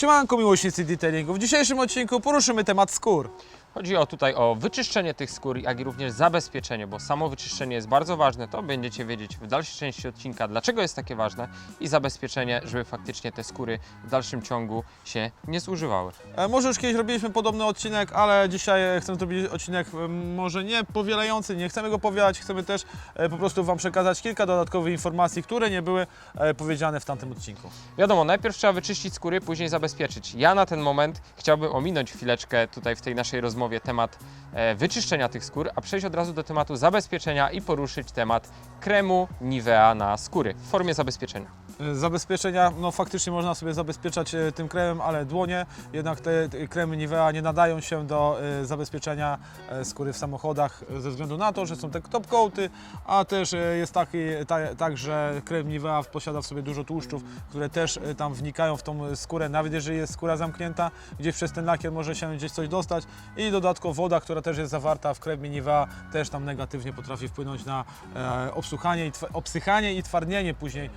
Siemanko miłośnicy detailingu. W dzisiejszym odcinku poruszymy temat skór. Chodzi o tutaj o wyczyszczenie tych skór, jak i również zabezpieczenie, bo samo wyczyszczenie jest bardzo ważne. To będziecie wiedzieć w dalszej części odcinka, dlaczego jest takie ważne i zabezpieczenie, żeby faktycznie te skóry w dalszym ciągu się nie zużywały. E, Może już kiedyś robiliśmy podobny odcinek, ale dzisiaj e, chcemy zrobić odcinek e, może nie powielający, nie chcemy go powielać, chcemy też e, po prostu Wam przekazać kilka dodatkowych informacji, które nie były e, powiedziane w tamtym odcinku. Wiadomo, najpierw trzeba wyczyścić skóry, później zabezpieczyć. Ja na ten moment chciałbym ominąć chwileczkę tutaj w tej naszej rozmowie temat e, wyczyszczenia tych skór, a przejść od razu do tematu zabezpieczenia i poruszyć temat kremu Nivea na skóry w formie zabezpieczenia. Zabezpieczenia, no faktycznie można sobie zabezpieczać e, tym kremem, ale dłonie, jednak te, kremy Nivea nie nadają się do e, zabezpieczenia e, skóry w samochodach ze względu na to, że są te top coaty, a też jest taki, ta, tak, że krem Nivea posiada w sobie dużo tłuszczów, które też tam wnikają w tą skórę, nawet jeżeli jest skóra zamknięta, gdzieś przez ten lakier może się gdzieś coś dostać. I dodatkowo woda, która też jest zawarta w kremie Nivea, też tam negatywnie potrafi wpłynąć na e, obsuchanie i, obsychanie i twardnienie później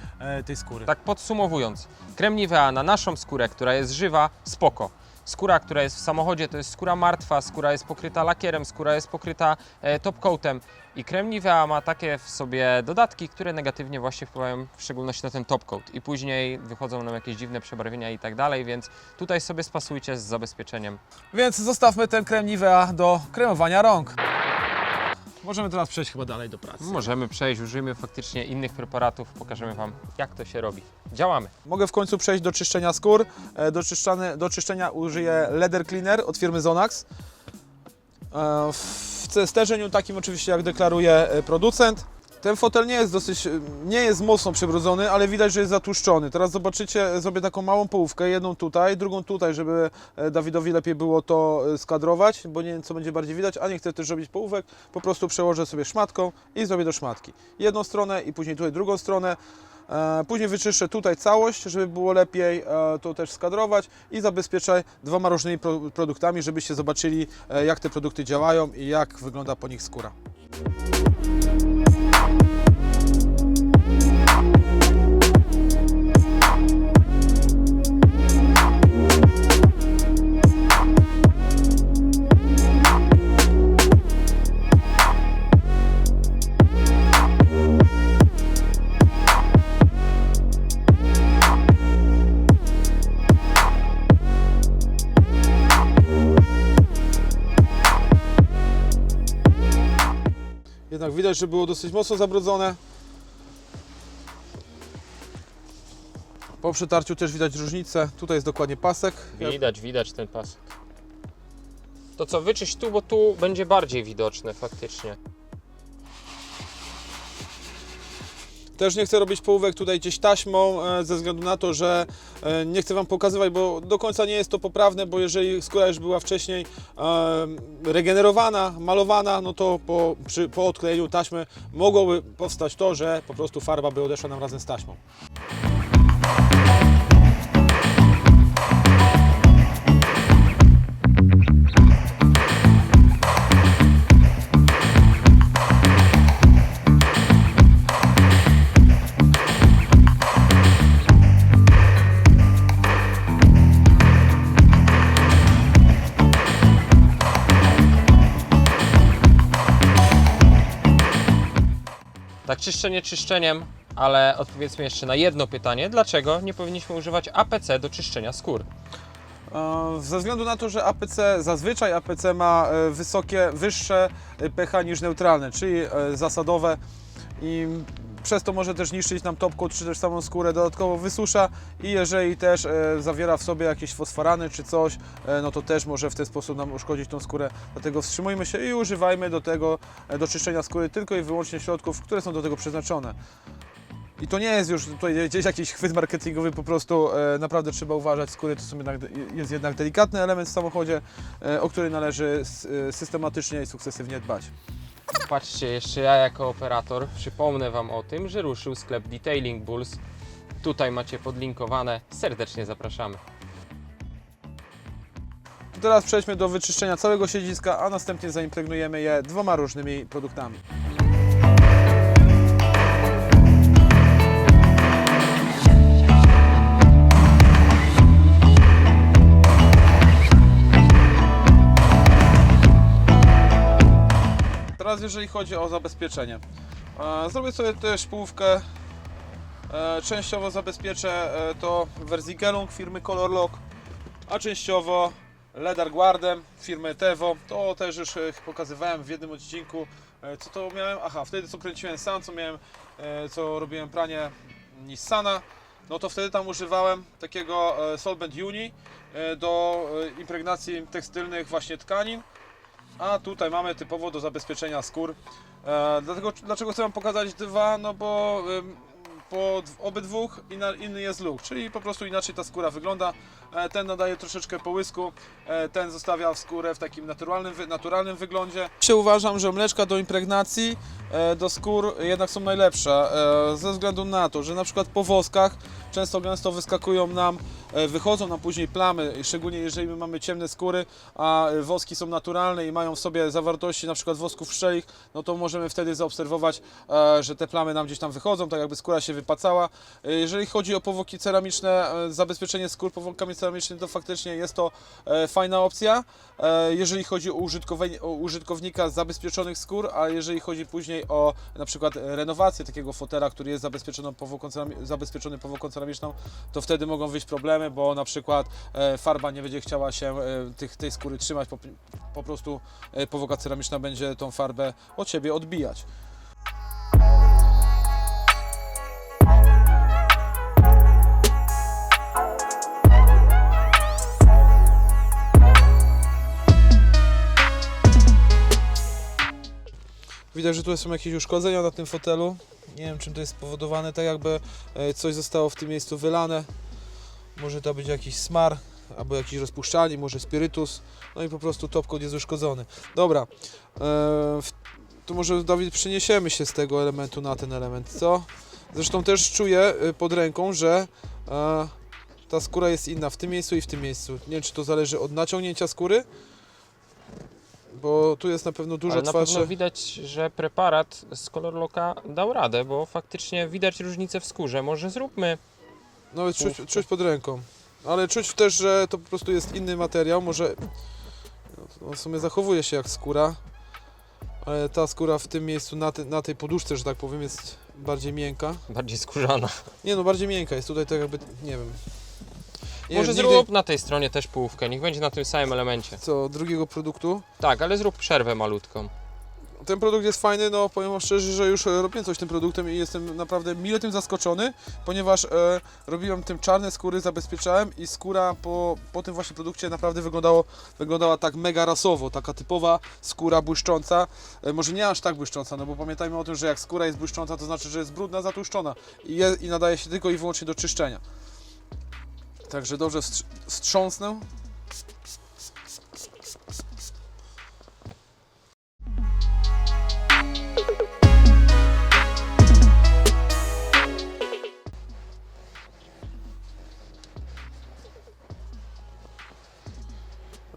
tej skóry. Tak podsumowując, krem Nivea na naszą skórę, która jest żywa, spoko. Skóra, która jest w samochodzie, to jest skóra martwa, skóra jest pokryta lakierem, skóra jest pokryta e, top coatem i krem Nivea ma takie w sobie dodatki, które negatywnie właśnie wpływają w szczególności na ten top coat i później wychodzą nam jakieś dziwne przebarwienia i tak dalej, więc tutaj sobie spasujcie z zabezpieczeniem. Więc zostawmy ten krem Nivea do kremowania rąk. Możemy teraz przejść chyba dalej do pracy. Możemy przejść, użyjmy faktycznie innych preparatów, pokażemy Wam jak to się robi. Działamy. Mogę w końcu przejść do czyszczenia skór. E, Do, czyszczany, do czyszczenia użyję Leather Cleaner od firmy Zonax. E, W sterzeniu takim oczywiście jak deklaruje e, producent. Ten fotel nie jest dosyć, nie jest mocno przybrudzony, ale widać, że jest zatłuszczony. Teraz zobaczycie, zrobię taką małą połówkę, jedną tutaj, drugą tutaj, żeby e, Dawidowi lepiej było to e, skadrować, bo nie wiem co będzie bardziej widać, a nie chcę też robić połówek, po prostu przełożę sobie szmatką i zrobię do szmatki. Jedną stronę i później tutaj drugą stronę. E, Później wyczyszczę tutaj całość, żeby było lepiej to też skadrować i zabezpieczę dwoma różnymi pro produktami, żebyście zobaczyli jak te produkty działają i jak wygląda po nich skóra. Jednak widać, że było dosyć mocno zabrudzone. Po przetarciu też widać różnicę. Tutaj jest dokładnie pasek. Widać, widać ten pasek. To co, wyczyść tu, bo tu będzie bardziej widoczne faktycznie. Też nie chcę robić połówek tutaj gdzieś taśmą, e, ze względu na to, że e, nie chcę Wam pokazywać, bo do końca nie jest to poprawne, bo jeżeli skóra już była wcześniej e, regenerowana, malowana, no to po, przy, po odklejeniu taśmy mogłoby powstać to, że po prostu farba by odeszła nam razem z taśmą. Tak czyszczenie czyszczeniem, ale odpowiedzmy jeszcze na jedno pytanie. Dlaczego nie powinniśmy używać APC do czyszczenia skór? E, Ze względu na to, że APC, zazwyczaj APC ma e, wysokie, wyższe e, pH niż neutralne, czyli zasadowe i przez to może też niszczyć nam top coat, czy też samą skórę, dodatkowo wysusza i jeżeli też e, zawiera w sobie jakieś fosforany czy coś, e, no to też może w ten sposób nam uszkodzić tą skórę. Dlatego wstrzymujmy się i używajmy do tego, e, do czyszczenia skóry tylko i wyłącznie środków, które są do tego przeznaczone. I to nie jest już tutaj gdzieś jakiś chwyt marketingowy, po prostu e, naprawdę trzeba uważać. Skóry to są jednak, jest jednak delikatny element w samochodzie, e, o który należy s- e, systematycznie i sukcesywnie dbać. Patrzcie, jeszcze ja jako operator przypomnę Wam o tym, że ruszył sklep Detailing Bulls. Tutaj macie podlinkowane. Serdecznie zapraszamy. Teraz przejdźmy do wyczyszczenia całego siedziska, a następnie zaimpregnujemy je dwoma różnymi produktami. Jeżeli chodzi o zabezpieczenie. E, Zrobię sobie też połówkę. E, Częściowo zabezpieczę e, to Verzigelung firmy Colorlock, a częściowo Ledar Guardem firmy Tevo. To też już pokazywałem w jednym odcinku. Co to miałem? Aha, wtedy co kręciłem sam, co miałem, co robiłem pranie Nissana. No to wtedy tam używałem takiego Solvent Uni do impregnacji tekstylnych właśnie tkanin. A tutaj mamy typowo do zabezpieczenia skór. E, dlatego, dlaczego chcę Wam pokazać dwa? No bo ym, po inna, inny jest look, czyli po prostu inaczej ta skóra wygląda. E, ten nadaje troszeczkę połysku, e, ten zostawia skórę w takim naturalnym, naturalnym wyglądzie. Się uważam, że mleczka do impregnacji e, do skór jednak są najlepsze, e, ze względu na to, że na przykład po woskach często gęsto wyskakują nam, e, wychodzą nam później plamy, szczególnie jeżeli my mamy ciemne skóry, a e, woski są naturalne i mają w sobie zawartości na przykład wosków pszczelich, no to możemy wtedy zaobserwować, e, że te plamy nam gdzieś tam wychodzą, tak jakby skóra się wypacała. E, Jeżeli chodzi o powłoki ceramiczne, e, zabezpieczenie skór powłokami ceramicznymi, to faktycznie jest to e, fajna opcja. E, Jeżeli chodzi o użytkownika zabezpieczonych skór, a jeżeli chodzi później o na przykład renowację takiego fotela, który jest zabezpieczony powłoką, cerami- zabezpieczony to wtedy mogą wyjść problemy, bo na przykład e, farba nie będzie chciała się e, tych, tej skóry trzymać, po, po prostu e, powłoka ceramiczna będzie tą farbę od siebie odbijać. Widać, że tu są jakieś uszkodzenia na tym fotelu. Nie wiem, czym to jest spowodowane, tak jakby e, coś zostało w tym miejscu wylane. Może to być jakiś smar, albo jakiś rozpuszczalnik, może spirytus. No i po prostu topkod jest uszkodzony. Dobra, e, to może Dawid przeniesiemy się z tego elementu na ten element, co? Zresztą też czuję e, pod ręką, że ta skóra jest inna w tym miejscu i w tym miejscu. Nie wiem, czy to zależy od naciągnięcia skóry, bo tu jest na pewno dużo Ale na twardsze. pewno widać, że preparat z Colorlocka dał radę, bo faktycznie widać różnicę w skórze. Może zróbmy Nawet czuć, czuć pod ręką. Ale czuć też, że to po prostu jest inny materiał. Może no, w sumie zachowuje się jak skóra, ale ta skóra w tym miejscu, na, te, na tej poduszce, że tak powiem, jest bardziej miękka. bardziej skórzana. Nie no, bardziej miękka jest tutaj tak jakby, nie wiem. Może zrób na tej stronie też połówkę, niech będzie na tym samym elemencie. co, drugiego produktu. Tak, ale zrób przerwę malutką. Ten produkt jest fajny, no powiem wam szczerze, że już e, robiłem coś tym produktem i jestem naprawdę mile tym zaskoczony, ponieważ e, robiłem tym czarne skóry, zabezpieczałem i skóra po, po tym właśnie produkcie naprawdę wyglądało, wyglądała tak mega rasowo, taka typowa skóra błyszcząca, e, może nie aż tak błyszcząca, no bo pamiętajmy o tym, że jak skóra jest błyszcząca, to znaczy, że jest brudna, zatłuszczona i, je, i nadaje się tylko i wyłącznie do czyszczenia. Także dobrze wstrz- wstrząsnę.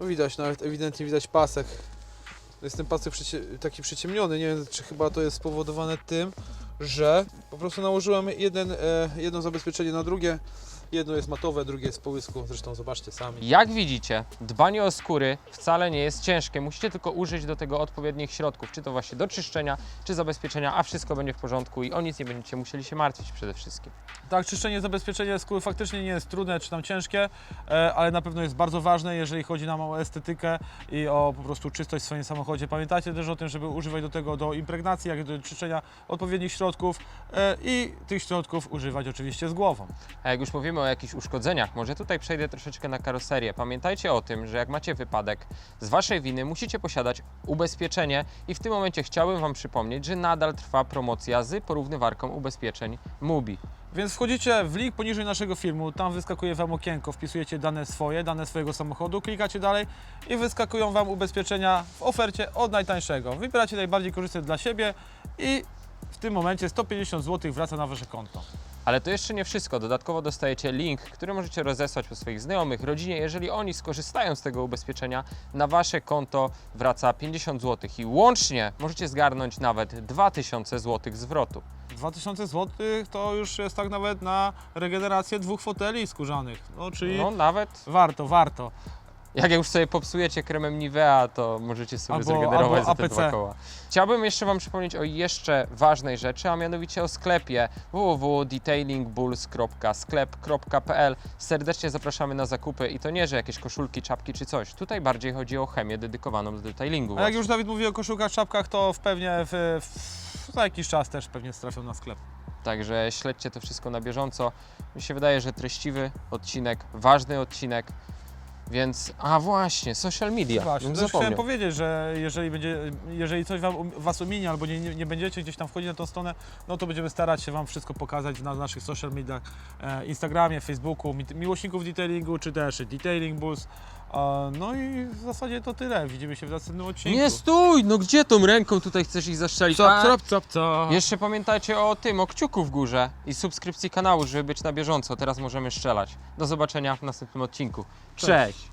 No widać, nawet ewidentnie widać pasek. Jest ten pasek przycie- taki przyciemniony. Nie wiem, czy chyba to jest spowodowane tym, że po prostu nałożyłem jeden, e, jedno zabezpieczenie na drugie. Jedno jest matowe, drugie jest połysku. Zresztą zobaczcie sami. Jak widzicie, dbanie o skóry wcale nie jest ciężkie. Musicie tylko użyć do tego odpowiednich środków, czy to właśnie do czyszczenia, czy zabezpieczenia, a wszystko będzie w porządku i o nic nie będziecie musieli się martwić przede wszystkim. Tak, czyszczenie, zabezpieczenie skóry faktycznie nie jest trudne czy tam ciężkie, e, ale na pewno jest bardzo ważne, jeżeli chodzi nam o estetykę i o po prostu czystość w swoim samochodzie. Pamiętajcie też o tym, żeby używać do tego do impregnacji, jak i do czyszczenia odpowiednich środków e, i tych środków używać oczywiście z głową. A jak już mówimy o jakichś uszkodzeniach, może tutaj przejdę troszeczkę na karoserię. Pamiętajcie o tym, że jak macie wypadek z Waszej winy, musicie posiadać ubezpieczenie i w tym momencie chciałbym Wam przypomnieć, że nadal trwa promocja z porównywarką ubezpieczeń MUBI. Więc wchodzicie w link poniżej naszego filmu, tam wyskakuje Wam okienko, wpisujecie dane swoje, dane swojego samochodu, klikacie dalej i wyskakują Wam ubezpieczenia w ofercie od najtańszego. Wybieracie najbardziej korzystne dla siebie i w tym momencie 150 zł wraca na Wasze konto. Ale to jeszcze nie wszystko. Dodatkowo dostajecie link, który możecie rozesłać po swoich znajomych, rodzinie. Jeżeli oni skorzystają z tego ubezpieczenia, na wasze konto wraca 50 zł i łącznie możecie zgarnąć nawet 2000 zł zwrotu. 2000 zł to już jest tak nawet na regenerację dwóch foteli skórzanych, no czyli No nawet warto, warto. Jak już sobie popsujecie kremem Nivea, to możecie sobie Albo- zregenerować albo za te dwa koła. Chciałbym jeszcze Wam przypomnieć o jeszcze ważnej rzeczy, a mianowicie o sklepie www.detailingbulls.sklep.pl Serdecznie zapraszamy na zakupy i to nie, że jakieś koszulki, czapki czy coś. Tutaj bardziej chodzi o chemię dedykowaną do detailingu. A jak właśnie. już Dawid mówi o koszulkach, czapkach, to w pewnie w, w, za jakiś czas też pewnie trafią na sklep. Także śledźcie to wszystko na bieżąco. Mi się wydaje, że treściwy odcinek, ważny odcinek, więc... A właśnie, social media, Właśnie, bym to chciałem zapomniał. powiedzieć, że jeżeli, będzie, jeżeli coś wam, Was ominie albo nie, nie, nie będziecie gdzieś tam wchodzić na tą stronę, no to będziemy starać się Wam wszystko pokazać na naszych social mediach, e, Instagramie, Facebooku, mi- miłośników detailingu, czy też Detailing Bulls. No i w zasadzie to tyle. Widzimy się w następnym odcinku. Nie stój! No gdzie tą ręką tutaj chcesz ich zastrzelić? Cap, A, cap, cap, cap. Jeszcze pamiętajcie o tym, o kciuku w górze i subskrypcji kanału, żeby być na bieżąco. Teraz możemy strzelać. Do zobaczenia w następnym odcinku. Cześć.